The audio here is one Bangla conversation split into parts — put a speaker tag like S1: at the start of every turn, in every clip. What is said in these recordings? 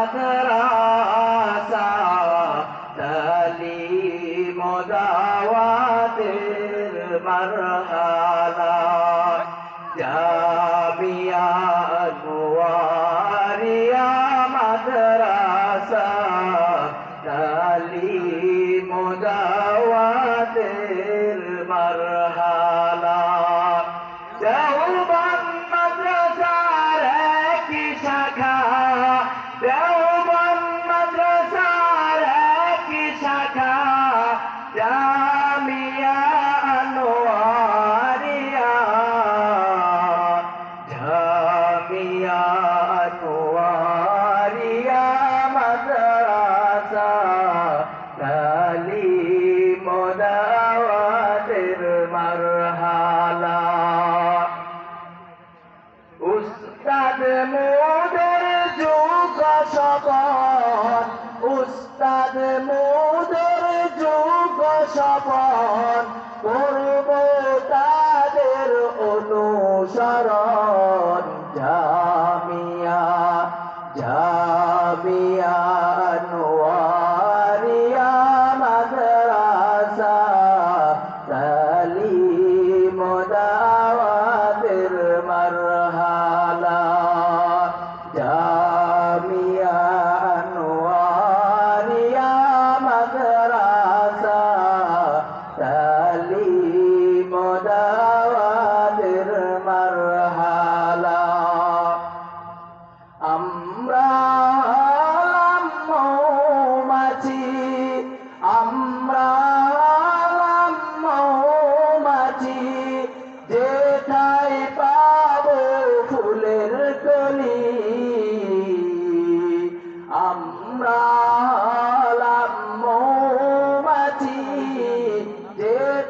S1: মাদ্রাসা তালিম দাওয়াতের মারহালা। যা জামিয়া আনোয়ারিয়া জামিয়া আনোয়ারিয়া মাদ্রাসা তালি মোদাওয়াতের মারহালা। উস্তাদ মোদের যুগ সবর দাওয়াতের মারহালা। জামিয়া নোয়ারিয়া মাদ্রাসা। তালিম দাওয়াতের মারহালা। আমরা আমরা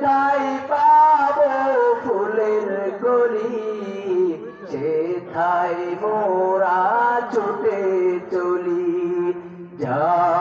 S1: তাই পাব ফুলের গুলি সে তাই মোরা ছুটে চলি। যা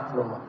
S1: la.